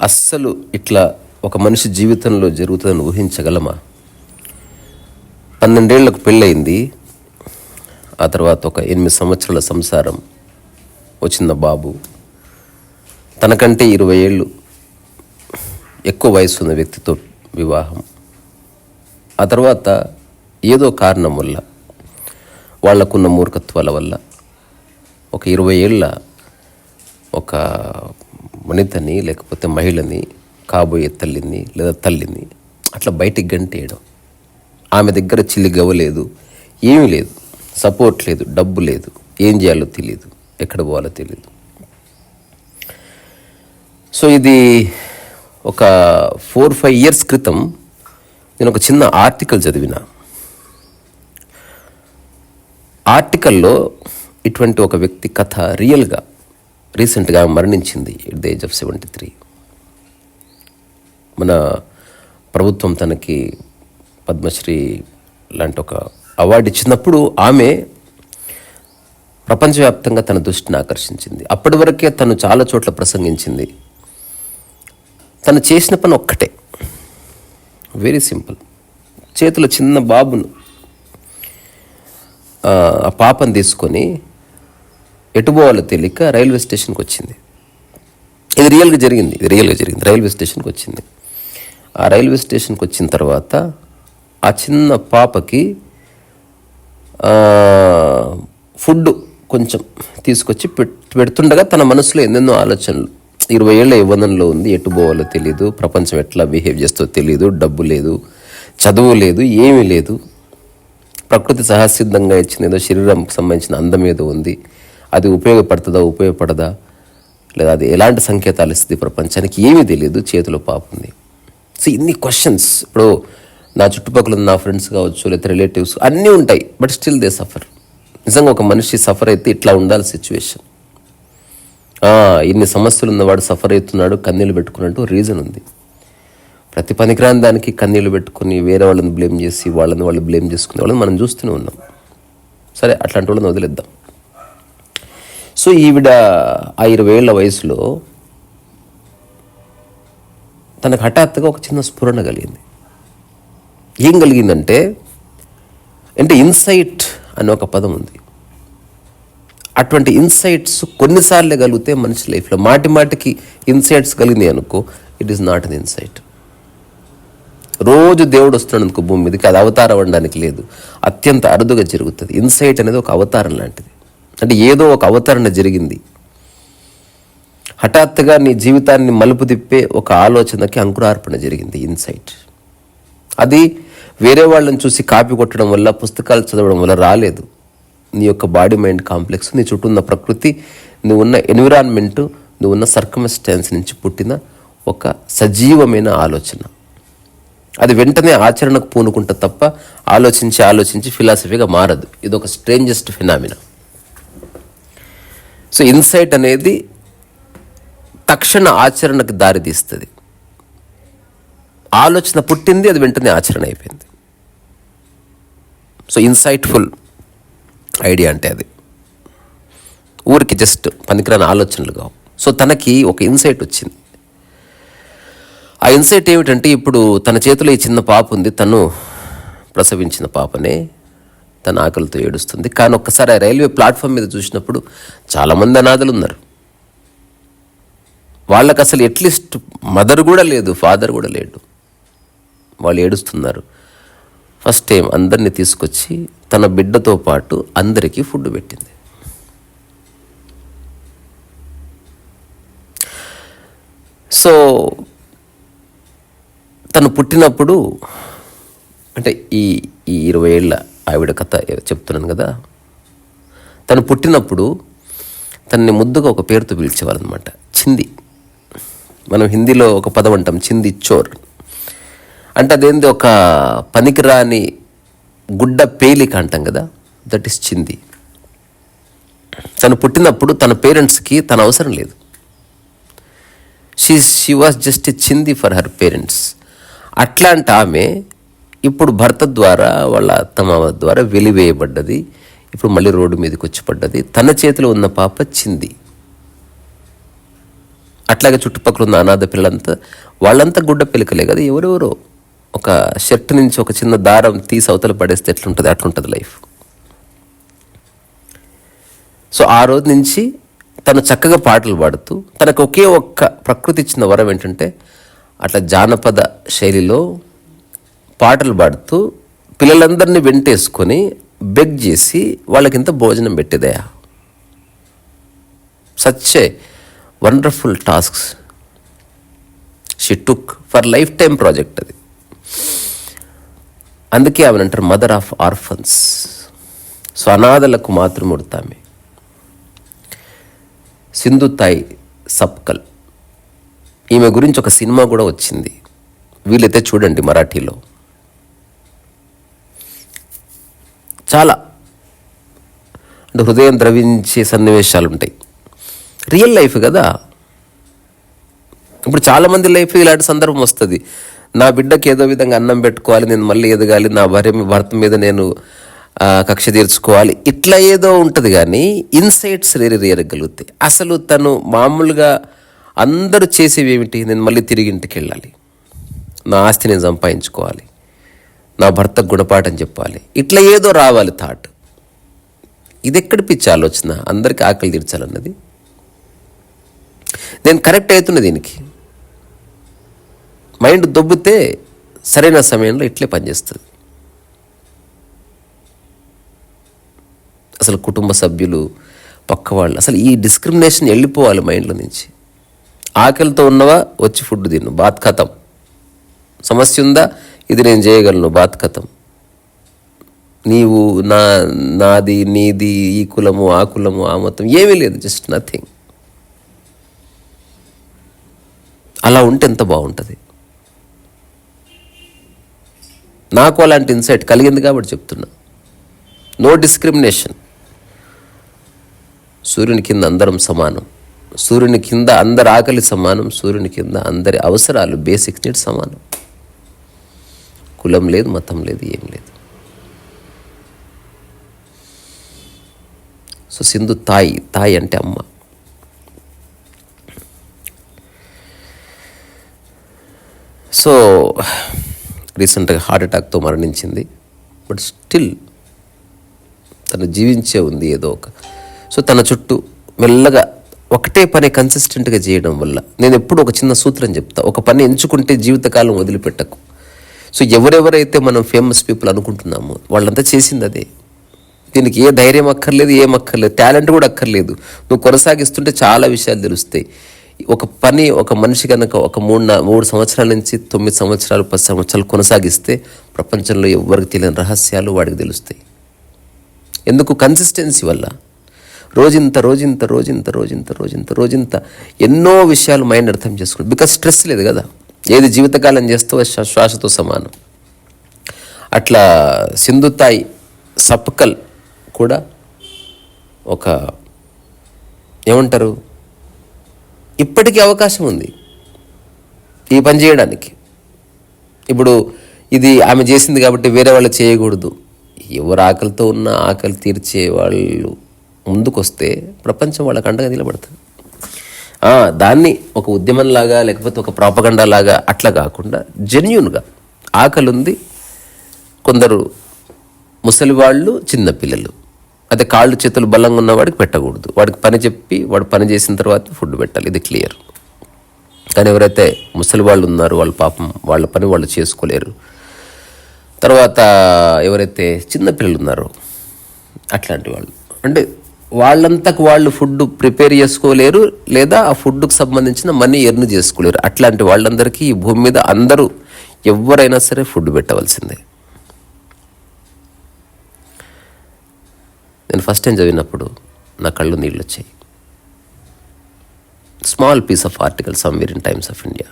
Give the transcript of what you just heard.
అస్సలు ఇట్లా ఒక మనిషి జీవితంలో జరుగుతుందని ఊహించగలమా? పన్నెండేళ్ళకు పెళ్ళయింది. ఆ తర్వాత ఒక ఎనిమిది సంవత్సరాల సంసారం వచ్చిన బాబు. తనకంటే ఇరవై ఏళ్ళు ఎక్కువ వయసు ఉన్న వ్యక్తితో వివాహం. ఆ తర్వాత ఏదో కారణం వల్ల వాళ్ళకున్న మూర్ఖత్వాల వల్ల ఒక ఇరవై ఏళ్ళ ఒక వనితని లేకపోతే మహిళని కాబోయే తల్లిని లేదా తల్లిని అట్లా బయటికి గంటేయడం. ఆమె దగ్గర చిల్లి గవ్వలేదు ఏమీ లేదు సపోర్ట్ లేదు డబ్బు లేదు ఏం చేయాలో తెలియదు ఎక్కడ పోవాలో తెలియదు సో ఇది ఒక ఫోర్ ఫైవ్ ఇయర్స్ క్రితం నేను ఒక చిన్న ఆర్టికల్ చదివిన. ఆర్టికల్లో ఇటువంటి ఒక వ్యక్తి కథ రియల్గా రీసెంట్గా మరణించింది at the age of seventy three. మన ప్రభుత్వం తనకి పద్మశ్రీ లాంటి ఒక అవార్డు ఇచ్చినప్పుడు ఆమె ప్రపంచవ్యాప్తంగా తన దృష్టిని ఆకర్షించింది. అప్పటి వరకే తను చాలా చోట్ల ప్రసంగించింది. తను చేసిన పని ఒక్కటే. వెరీ సింపుల్ చేతిలో చిన్న బాబును ఆ ఆ పాపను తీసుకొని ఎటు పోవాలో తెలియక రైల్వే స్టేషన్కి వచ్చింది. ఇది రియల్గా జరిగింది ఇది రియల్గా జరిగింది. రైల్వే స్టేషన్కి వచ్చింది. ఆ రైల్వే స్టేషన్కి వచ్చిన తర్వాత ఆ చిన్న పాపకి ఫుడ్ కొంచెం తీసుకొచ్చి పెడుతుండగా తన మనసులో ఎన్నెన్నో ఆలోచనలు. ఇరవై ఏళ్ళ యవ్వనంలో ఉంది ఎటు పోవాలో తెలియదు ప్రపంచం ఎట్లా బిహేవ్ చేస్తో తెలియదు డబ్బు లేదు చదువు లేదు ఏమీ లేదు. ప్రకృతి సహసిద్ధంగా ఇచ్చిన ఏదో శరీరంకి సంబంధించిన అందం ఏదో ఉంది. అది ఉపయోగపడుతుందా ఉపయోగపడదా? లేదా అది ఎలాంటి సంకేతాలు ఇస్తుంది ప్రపంచానికి? ఏమీ తెలియదు చేతిలో పాపుంది సో ఇన్ని క్వశ్చన్స్ ఇప్పుడు నా చుట్టుపక్కల ఉన్న నా ఫ్రెండ్స్ కావచ్చు లేదా రిలేటివ్స్ అన్నీ ఉంటాయి బట్ స్టిల్ దే సఫర్ నిజంగా ఒక మనిషి సఫర్ అయితే ఇట్లా ఉండాలి సిచ్యువేషన్ ఇన్ని సమస్యలు ఉన్నవాడు సఫర్ అవుతున్నాడు కన్నీళ్ళు పెట్టుకున్నట్టు రీజన్ ఉంది. ప్రతి పనికిరాని దానికి కన్నీళ్ళు పెట్టుకుని వేరే వాళ్ళని బ్లేమ్ చేసి వాళ్ళని వాళ్ళు బ్లేమ్ చేసుకునే వాళ్ళని మనం చూస్తూనే ఉన్నాం. సరే అట్లాంటి వాళ్ళని వదిలేద్దాం. సో ఈవిడ ఆ ఇరవై ఏళ్ళ వయసులో తనకు హఠాత్తుగా ఒక చిన్న స్ఫురణ కలిగింది. ఏం కలిగిందంటే అంటే ఇన్సైట్ అనే ఒక పదం ఉంది. అటువంటి ఇన్సైట్స్ కొన్నిసార్లు కలిగితే మనిషి లైఫ్లో మాటి మాటికి ఇన్సైట్స్ కలిగింది అనుకో it is not an insight రోజు దేవుడు వస్తున్నాడు అనుకో భూమి మీదకి అది అవతారం అనడానికి లేదు. అత్యంత అరుదుగా జరుగుతుంది. ఇన్సైట్ అనేది ఒక అవతారం లాంటిది. అంటే ఏదో ఒక అవతరణ జరిగింది. హఠాత్తుగా నీ జీవితాన్ని మలుపు తిప్పే ఒక ఆలోచనకి అంకురార్పణ జరిగింది ఇన్సైట్. అది వేరే వాళ్ళని చూసి కాపీ కొట్టడం వల్ల పుస్తకాలు చదవడం వల్ల రాలేదు. నీ యొక్క బాడీ మైండ్ కాంప్లెక్స్ నీ చుట్టూ ఉన్న ప్రకృతి నువ్వు ఉన్న ఎన్విరాన్మెంట్ నువ్వు ఉన్న సర్కమస్టాన్స్ నుంచి పుట్టిన ఒక సజీవమైన ఆలోచన. అది వెంటనే ఆచరణకు పూనుకుంటా తప్ప ఆలోచించి ఆలోచించి ఫిలాసఫీగా మారదు. ఇది ఒక స్ట్రేంజెస్ట్ ఫినామినా సో ఇన్సైట్ అనేది తక్షణ ఆచరణకు దారితీస్తుంది ఆలోచన పుట్టింది అది వెంటనే ఆచరణ అయిపోయింది. సో ఇన్సైట్ఫుల్ ఐడియా అంటే అది. ఊరికి జస్ట్ పనికిరాని ఆలోచనలు కావు. సో తనకి ఒక ఇన్సైట్ వచ్చింది. ఆ ఇన్సైట్ ఏమిటంటే ఇప్పుడు తన చేతిలో ఈ చిన్న పాప ఉంది తను ప్రసవించిన పాపనే తన ఆకలితో ఏడుస్తుంది. కానీ ఒక్కసారి ఆ రైల్వే ప్లాట్ఫామ్ మీద చూసినప్పుడు చాలామంది అనాథలు ఉన్నారు. వాళ్ళకి అసలు ఎట్లీస్ట్ మదర్ కూడా లేదు ఫాదర్ కూడా లేడు. వాళ్ళు ఏడుస్తున్నారు. ఫస్ట్ టైం అందరినీ తీసుకొచ్చి తన బిడ్డతో పాటు అందరికీ ఫుడ్ పెట్టింది. సో తను పుట్టినప్పుడు అంటే ఈ ఈ ఇరవై ఏళ్ళ ఆవిడ కథ చెప్తున్నాను కదా. తను పుట్టినప్పుడు తనని ముద్దుగా ఒక పేరుతో పిలిచేవారనమాట చింది. మనం హిందీలో ఒక పదం అంటాం చింది చోర్. అంటే అదేంది ఒక పనికిరాని గుడ్డ పేలిక అంటాం కదా. దట్ ఈస్ చింది. తను పుట్టినప్పుడు తన పేరెంట్స్కి తన అవసరం లేదు. She she was just a చింది ఫర్ హర్ పేరెంట్స్ అట్లాంటి ఆమె ఇప్పుడు భర్త ద్వారా వాళ్ళ అత్తమామ ద్వారా వెలివేయబడ్డది. ఇప్పుడు మళ్ళీ రోడ్డు మీదకి వచ్చి పడ్డది తన చేతిలో ఉన్న పాప చింది. అట్లాగే చుట్టుపక్కల ఉన్న అనాథ పిల్లలంతా వాళ్ళంతా గుడ్డ పిలకలే కదా ఎవరెవరో. ఒక షర్ట్ నుంచి ఒక చిన్న దారం తీసి అవతల పడేస్తే ఎట్లుంటుంది? అట్లుంటుంది లైఫ్. సో ఆ రోజు నుంచి తను చక్కగా పాటలు పాడుతూ తనకు ఒకే ఒక్క ప్రకృతి ఇచ్చిన వరం ఏంటంటే అట్లా జానపద శైలిలో పాటలు పాడుతూ పిల్లలందరినీ వెంటేసుకొని బెగ్ చేసి వాళ్ళకింత భోజనం పెట్టేదయా? Such a wonderful tasks she took for lifetime project అది. అందుకే ఆమెను అంటారు మదర్ ఆఫ్ ఆర్ఫన్స్ సో అనాథలకు మాతృమూర్తామే సింధు తాయ్ సప్కల్. ఈమె గురించి ఒక సినిమా కూడా వచ్చింది. వీలైతే చూడండి మరాఠీలో. చాలా. అంటే హృదయం ద్రవించే సన్నివేశాలు ఉంటాయి. రియల్ లైఫ్ కదా? ఇప్పుడు చాలామంది లైఫ్ ఇలాంటి సందర్భం వస్తుంది. నా బిడ్డకి ఏదో విధంగా అన్నం పెట్టుకోవాలి నేను మళ్ళీ ఎదగాలి నా భార్య భర్త మీద నేను కక్ష తీర్చుకోవాలి. ఇట్లా ఏదో ఉంటుంది కానీ ఇన్సైట్స్ రేరి రేరగలుగుతాయి అసలు తను మామూలుగా అందరూ చేసేవి ఏమిటి? నేను మళ్ళీ తిరిగి ఇంటికి వెళ్ళాలి. నా ఆస్తి నేను సంపాదించుకోవాలి. నా భర్త గుణపాఠం చెప్పాలి. ఇట్లా ఏదో రావాలి థాట్ ఇది ఎక్కడ పిచ్చి ఆలోచన? అందరికీ ఆకలి తీర్చాలన్నది. నేను కరెక్ట్ అవుతున్నా దీనికి. మైండ్ దొబ్బితే సరైన సమయంలో ఇట్లే పనిచేస్తుంది. అసలు కుటుంబ సభ్యులు పక్క వాళ్ళు అసలు ఈ డిస్క్రిమినేషన్ వెళ్ళిపోవాలి మైండ్లో నుంచి. ఆకలితో ఉన్నవా వచ్చి ఫుడ్ తిను. బాత్ కథం సమస్య ఉందా? ఇది నేను చేయగలను బాత్కతం నీవు నా నాది నీది ఈ కులము ఆ కులము ఆ మతం ఏమీ లేదు జస్ట్ నథింగ్. అలా ఉంటే ఎంత బాగుంటుంది? నాకు అలాంటి ఇన్సైట్ కలిగింది కాబట్టి చెప్తున్నా. No discrimination. సూర్యుని కింద అందరం సమానం. సూర్యుని కింద అందరి ఆకలి సమానం సూర్యుని కింద అందరి అవసరాలు బేసిక్ నీడ్ సమానం. కులం లేదు మతం లేదు ఏం లేదు. సో సింధు తాయి తాయి అంటే అమ్మ. సో రీసెంట్గా హార్ట్ అటాక్తో మరణించింది. బట్ స్టిల్ తను జీవించే ఉంది ఏదో ఒక. సో తన చుట్టూ మెల్లగా ఒకటే పని కన్సిస్టెంట్గా చేయడం వల్ల. నేను ఎప్పుడు ఒక చిన్న సూత్రం చెప్తా. ఒక పని ఎంచుకుంటే జీవితకాలం వదిలిపెట్టకు. సో ఎవరెవరైతే మనం ఫేమస్ పీపుల్ అనుకుంటున్నామో వాళ్ళంతా చేసింది అదే. దీనికి ఏ ధైర్యం అక్కర్లేదు ఏం అక్కర్లేదు టాలెంట్ కూడా అక్కర్లేదు. నువ్వు కొనసాగిస్తుంటే చాలా విషయాలు తెలుస్తాయి. ఒక పని ఒక మనిషి కనుక ఒక మూడు మూడు సంవత్సరాల నుంచి తొమ్మిది సంవత్సరాలు పది సంవత్సరాలు కొనసాగిస్తే ప్రపంచంలో ఎవరికి తెలియని రహస్యాలు వాడికి తెలుస్తాయి. ఎందుకు? కన్సిస్టెన్సీ వల్ల. రోజింత రోజింత రోజింత రోజింత రోజింత రోజింత ఎన్నో విషయాలు మైండ్ అర్థం చేసుకుంటుంది బికాస్ స్ట్రెస్ లేదు కదా. ఏది జీవితకాలం చేస్తూ శ్వా- శ్వాసతో సమానం. అట్లా సింధుతాయి సప్కల్ కూడా ఒక ఏమంటారు? ఇప్పటికీ అవకాశం ఉంది. ఈ పని చేయడానికి. ఇప్పుడు ఇది ఆమె చేసింది కాబట్టి వేరే వాళ్ళు చేయకూడదు. ఎవరు ఆకలితో ఉన్న ఆకలి తీర్చే వాళ్ళు ముందుకొస్తే ప్రపంచం వాళ్ళకి అండగా నిలబడుతుంది దాన్ని ఒక ఉద్యమంలాగా లేకపోతే ఒక ప్రాపగండా లాగా అట్లా కాకుండా జెన్యున్గా ఆకలి ఉంది కొందరు ముసలి వాళ్ళు చిన్న పిల్లలు. అదే కాళ్ళు చేతులు బలంగా ఉన్న వాడికి పెట్టకూడదు. వాడికి పని చెప్పి వాడు పని చేసిన తర్వాత ఫుడ్ పెట్టాలి. ఇది క్లియర్ కానీ ఎవరైతే ముసలి వాళ్ళు ఉన్నారో వాళ్ళ పాపం వాళ్ళ పని వాళ్ళు చేసుకోలేరు. తర్వాత ఎవరైతే చిన్న పిల్లలు ఉన్నారో అట్లాంటి వాళ్ళు. అంటే వాళ్ళంతకు వాళ్ళు ఫుడ్ ప్రిపేర్ చేసుకోలేరు లేదా ఆ ఫుడ్కు సంబంధించిన మనీ ఎర్న్ చేసుకోలేరు. అట్లాంటి వాళ్ళందరికీ ఈ భూమి మీద అందరూ ఎవరైనా సరే ఫుడ్ పెట్టవలసిందే. నేను ఫస్ట్ టైం చదివినప్పుడు నా కళ్ళు నీళ్ళు వచ్చాయి small piece of article somewhere in Times of India.